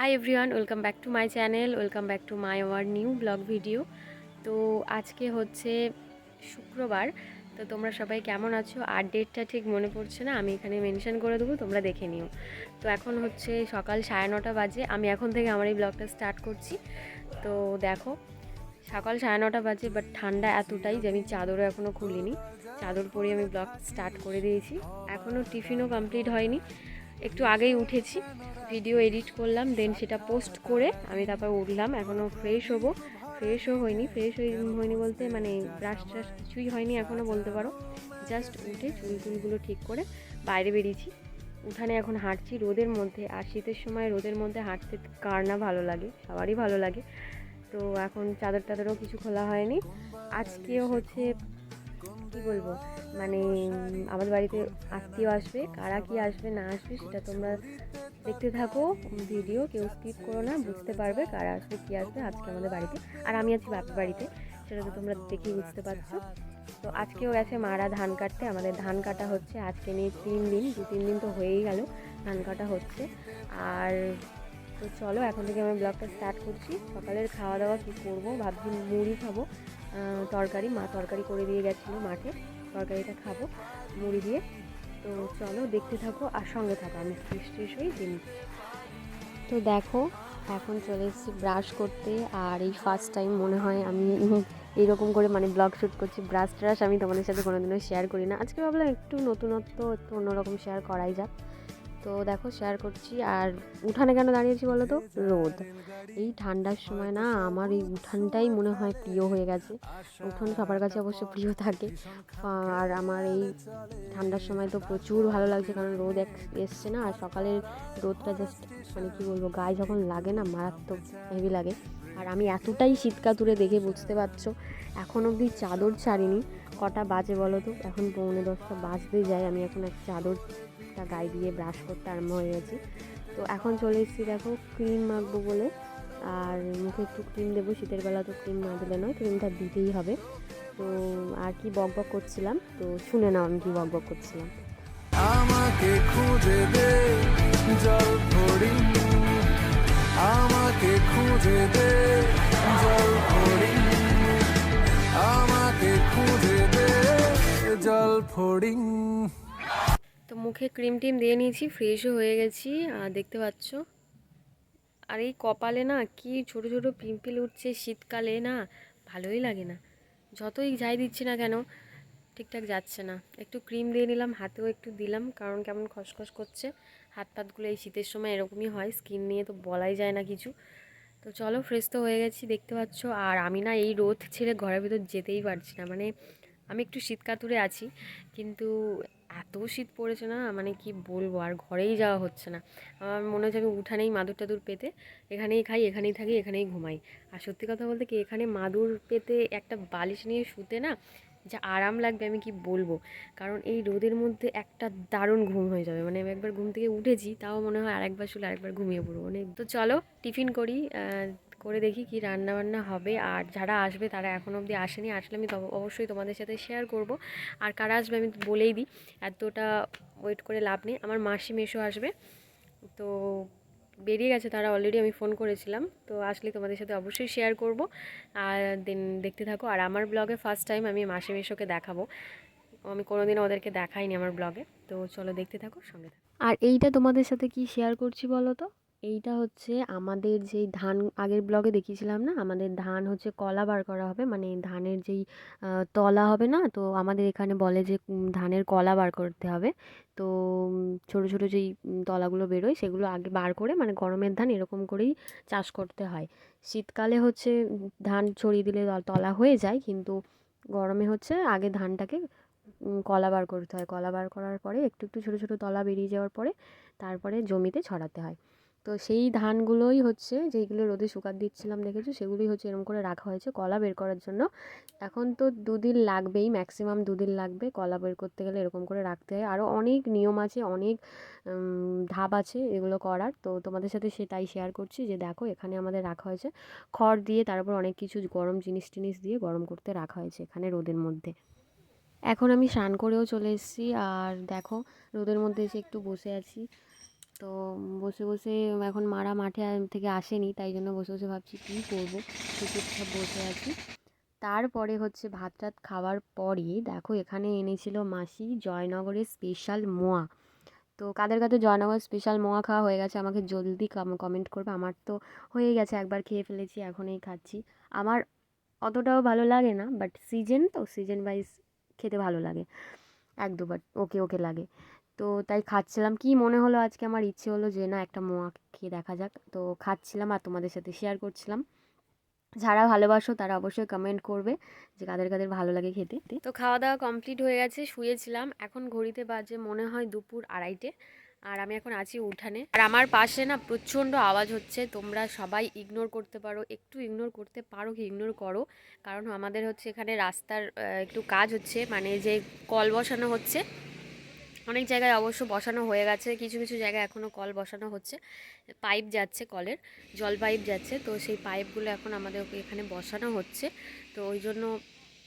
Hi everyone welcome back to my channel welcome back to my our new vlog video তো আজকে হচ্ছে শুক্রবার, তো তোমরা সবাই কেমন আছো? আর ডেটটা ঠিক মনে পড়ছে না? আমি এখানে মেনশন করে দেবো, তোমরা দেখে নিও। তো এখন হচ্ছে সকাল সাড়ে নটা বাজে, আমি এখন থেকে আমার এই ব্লগটা স্টার্ট করছি। তো দেখো, সকাল সাড়ে নটা বাজে বাট ঠান্ডা এতটাই যে আমি চাদরও এখনও খুলিনি। চাদর পরে আমি ব্লগ স্টার্ট করে দিয়েছি। এখনও টিফিনও কমপ্লিট হয়নি। একটু আগেই উঠেছি ভিডিও এডিট করলাম দেন সেটা পোস্ট করে আমি তারপর উঠলাম এখনও ফ্রেশ হব। ফ্রেশও হয়নি ফ্রেশ হয়নি বলতে মানে ব্রাশ ট্রাশ কিছুই হয়নি এখনও বলতে পারো। জাস্ট উঠে চুল টুলগুলো ঠিক করে বাইরে বেরিয়েছি। উঠানে এখন হাঁটছি, রোদের মধ্যে, আর শীতের সময় রোদের মধ্যে হাঁটতে কার না ভালো লাগে, সবারই ভালো লাগে। তো এখন চাদর টাদরও কিছু খোলা হয়নি। আজকেও হচ্ছে কি বলব? মানে আমাদের বাড়িতে আত্মীয় আসবে, কারা কি আসবে, না আসবে, সেটা তোমরা দেখতে থাকো, ভিডিও কেউ স্কিপ করো না, বুঝতে পারবে কারা আসবে, কি আসবে, আজকে আমাদের বাড়িতে। আর আমি আছি বাপের বাড়িতে, সেটা তো তোমরা দেখেই বুঝতে পারছ। তো আজকেও গেছে মারা ধান কাটতে, আমাদের ধান কাটা হচ্ছে, আজকে নিয়ে তিন দিন, দু তিন দিন তো হয়েই গেল ধান কাটা হচ্ছে। আর তো চলো, এখন থেকে আমি ব্লগটা স্টার্ট করছি। সকালের খাওয়া দাওয়া কী করব, ভাবছি মুড়ি খাব। তরকারি, মা তরকারি করে দিয়ে গেছিল মাঠে। তরকারিটা খাব, মুড়ি দিয়ে। তো চলো দেখতে থাকো আর সঙ্গে থাকো, আমি ফ্রেশ হয়ে দিন তো দেখো, এখন চলে এসেছি ব্রাশ করতে আর এই ফার্স্ট টাইম মনে হয় আমি এইরকম করে মানে ব্লগ শ্যুট করছি। ব্রাশ ট্রাশ আমি তোমাদের সাথে কোনোদিনও শেয়ার করি না। আজকে ভাবলাম একটু নতুনত্ব, একটু অন্যরকম শেয়ার করাই যাক। তো দেখো শেয়ার করছি। আর উঠানে কেন দাঁড়িয়েছি বলো তো? রোদ। এই ঠান্ডার সময় না আমার এই উঠানটাই মনে হয় প্রিয় হয়ে গেছে। উঠান সবার কাছে অবশ্য প্রিয় থাকে। আর আমার এই ঠান্ডার সময় তো প্রচুর ভালো লাগছে কারণ রোদ এক এসছে না। আর সকালের রোদটা জাস্ট মানে কী বলব, গায়ে যখন লাগে না, মারাত্মক হেভি লাগে। আর আমি এতটাই শীতকাতুরে দেখে বুঝতে পারছ, এখন অবধি চাদর ছাড়িনি। কটা বাজে বলো তো? এখন পৌনে দশটা বাজতে যায়। আমি এখন এক চাদরটা গায়ে দিয়ে ব্রাশ করতে আরম্ভ হয়ে গেছি। তো এখন চলে এসেছি দেখো ক্রিম মাখবো বলে। আর মুখে একটু ক্রিম দেবো, শীতের বেলা তো ক্রিম না দিলে নয়, ক্রিমটা দিতেই হবে। তো আর কি বক বক করছিলাম? তো শুনে নাও আমি কি বক বক করছিলাম। আমাকে খুঁজে দে, জল তো মুখে ক্রিম টিম দিয়ে নিয়েছি ফ্রেশও হয়ে গেছি, আর দেখতে পাচ্ছ। আর এই কপালে না কি ছোট ছোট পিম্পল উঠছে শীতকালে না, ভালোই লাগে না। যতই যাই দিচ্ছি না কেন, ঠিকঠাক যাচ্ছে না। একটু ক্রিম দিয়ে নিলাম, হাতেও একটু দিলাম, কারণ কেমন খসখস করছে। হাত পাতগুলো এই শীতের সময় এরকমই হয়, স্কিন নিয়ে তো বলাই যায় না কিছু। তো চলো ফ্রেশ তো হয়ে গেছি, দেখতে পাচ্ছ। আর আমি না এই রোদ ছেড়ে ঘরের ভিতর যেতেই পারছি না। মানে আমি একটু শীতকাতুরে আছি, কিন্তু এত শীত পড়েছে না মানে কি বলব, আর ঘরেই যাওয়া হচ্ছে না। আমার মনে হচ্ছে আমি উঠানেই মাদুর টাদুর পেতে এখানেই খাই, এখানেই থাকি, এখানেই ঘুমাই। আর সত্যি কথা বলতে কি, এখানে মাদুর পেতে একটা বালিশ নিয়ে শুতে না যা আরাম লাগবে আমি কি বলব? কারণ এই রোদের মধ্যে একটা দারুণ ঘুম হয়ে যাবে। মানে আমি একবার ঘুম থেকে উঠেছি, তাও মনে হয় আরেকবার শুলে আরেকবার ঘুমিয়ে পড়ব। মানে তো চলো, টিফিন করি করে দেখি কি রান্না বান্না হবে। আর যারা আসবে, তারা এখন অবধি আসেনি। আসলে আমি অবশ্যই তোমাদের সাথে শেয়ার করব। আর কারা আসবে আমি বলেই দিই, এতটা ওয়েট করে লাভ নেই। আমার মাসি মেশো আসবে। তো বেরিয়ে গেছে, তারা অলরেডি আমি ফোন করেছিলাম। তো আসলে তোমাদের সাথে অবশ্যই শেয়ার করব। আর দিন দেখতে থাকো। আর আমার ব্লগে ফার্স্ট টাইম আমি মাসে মেশোকে দেখাবো। আমি কোনোদিনও ওদেরকে দেখাইনি আমার ব্লগে তো চলো দেখতে থাকো, সঙ্গে থাকো। আর এইটা তোমাদের সাথে কি শেয়ার করছি বলো তো? এইটা হচ্ছে আমাদের যেই ধান, আগের ব্লগে দেখিয়েছিলাম না? আমাদের ধান হচ্ছে কলা বার করা হবে মানে ধানের যেই তলা হবে না? তো আমাদের এখানে বলে যে ধানের কলা বার করতে হবে। তো ছোটো ছোটো যেই তলাগুলো বেরোয়, সেগুলো আগে বার করে মানে গরমের ধান এরকম করেই চাষ করতে হয়। শীতকালে হচ্ছে ধান ছড়িয়ে দিলে তলা হয়ে যায়, কিন্তু গরমে হচ্ছে আগে ধানটাকে কলা বার করতে হয়। কলা বার করার পরে একটু একটু ছোটো ছোটো তলা বেরিয়ে যাওয়ার পরে, তারপরে জমিতে ছড়াতে হয়। তো সেই ধানগুলোই হচ্ছে যেইগুলো রোদে শুকাত দিচ্ছিলাম দেখেছ? সেগুলোই হচ্ছে এরকম করে রাখা হয়েছে কলা বের করার জন্য। এখন তো দুদিন লাগবেই ম্যাক্সিমাম দুদিন লাগবে কলা বের করতে গেলে এরকম করে রাখতে হয়। আরও অনেক নিয়ম আছে, অনেক ধাপ আছে এগুলো করার। তো তোমাদের সাথে সেটাই শেয়ার করছি যে দেখো এখানে আমাদের রাখা হয়েছে খড় দিয়ে তারপর অনেক কিছু গরম জিনিস টিনিস দিয়ে গরম করতে রাখা হয়েছে এখানে রোদের মধ্যে। এখন আমি স্নান করেও চলে এসেছি আর দেখো রোদের মধ্যে এসে একটু বসে আছি। তো বসে বসে এখন মারা মাঠে থেকে আসেনি, তাই জন্য বসে বসে ভাবছি কী করব চুপচাপ বসে আছি। তারপরে হচ্ছে ভাত, টাত খাওয়ার পরে দেখো এখানে এনেছিল মাসি জয়নগরের স্পেশাল মোয়া। তো কাদের কাদের জয়নগর স্পেশাল মোয়া খাওয়া হয়ে গেছে আমাকে জলদি কমেন্ট করবে, আমার তো হয়ে গেছে, একবার খেয়ে ফেলেছি এখন এই খাচ্ছি। আমার অতটাও ভালো লাগে না বাট সিজন তো সিজন ওয়াইজ খেতে ভালো লাগে। এক দুবার, ওকে ওকে লাগে। তো তাই খাচ্ছিলাম। কি মনে হলো আজকে? আমার ইচ্ছে হলো যে, না, একটা মোয়া খেয়ে দেখা যাক। তো খাচ্ছিলাম আর তোমাদের সাথে শেয়ার করছিলাম। যারা ভালোবাসো তারা অবশ্যই কমেন্ট করবে যে, কাদের কাদের ভালো লাগে খেতে। তো খাওয়া দাওয়া কমপ্লিট হয়ে গেছে, শুয়েছিলাম। এখন ঘড়িতে বাজে মনে হয় দুপুর আড়াইটে। আর আমি এখন আছি উঠানে। আর আমার পাশে না প্রচণ্ড আওয়াজ হচ্ছে। তোমরা সবাই ইগনোর করতে পারো। একটু ইগনোর করতে পারো কি ইগনোর করো। কারণ আমাদের হচ্ছে এখানে রাস্তার একটু কাজ হচ্ছে। মানে যে কল বসানো হচ্ছে। অনেক জায়গায় অবশ্য বসানো হয়ে গেছে, কিছু কিছু জায়গায় এখনও কল বসানো হচ্ছে। পাইপ যাচ্ছে কলের, জল পাইপ যাচ্ছে, তো সেই পাইপগুলো এখন আমাদের এখানে বসানো হচ্ছে। তো ওই জন্য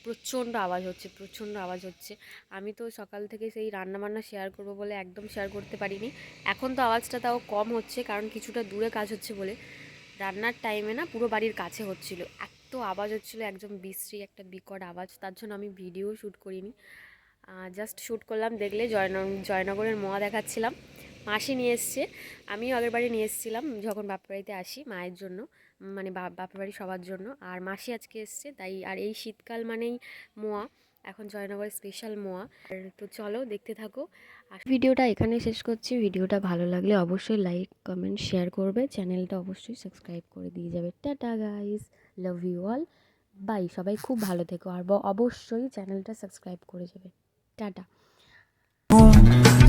প্রচণ্ড আওয়াজ হচ্ছে, প্রচণ্ড আওয়াজ হচ্ছে। আমি তো সকাল থেকে সেই রান্নাবান্না শেয়ার করব বলে একদম শেয়ার করতে পারিনি। এখন তো আওয়াজটা তাও কম হচ্ছে, কারণ কিছুটা দূরে কাজ হচ্ছে বলে। রান্নার টাইমে না পুরো বাড়ির কাছে হচ্ছিল। এত আওয়াজ হচ্ছিল, একদম বিশ্রী একটা বিকট আওয়াজ। তার জন্য আমি ভিডিও শ্যুট করিনি। জাস্ট শ্যুট করলাম, দেখলে জয়ন জয়নগরের মোয়া দেখাচ্ছিলাম। মাসি নিয়ে এসছে, আমিও আগের বাড়ি নিয়ে এসেছিলাম, যখন বাপের বাড়িতে আসি, মায়ের জন্য মানে বাপের বাড়ি সবার জন্য। আর মাসি আজকে এসছে, তাই, আর এই শীতকাল মানেই মোয়া, এখন জয়নগরের স্পেশাল মোয়া। তো চলো, দেখতে থাকো। আর ভিডিওটা এখানে শেষ করছি। ভিডিওটা ভালো লাগলে অবশ্যই লাইক কমেন্ট শেয়ার করবে। চ্যানেলটা অবশ্যই সাবস্ক্রাইব করে দিয়ে যাবে। Tata guys love you all bye সবাই খুব ভালো থেকো। আর অবশ্যই চ্যানেলটা সাবস্ক্রাইব করে যাবে। টাটা।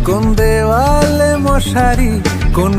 কোন দেওয়ালে মশারি কোন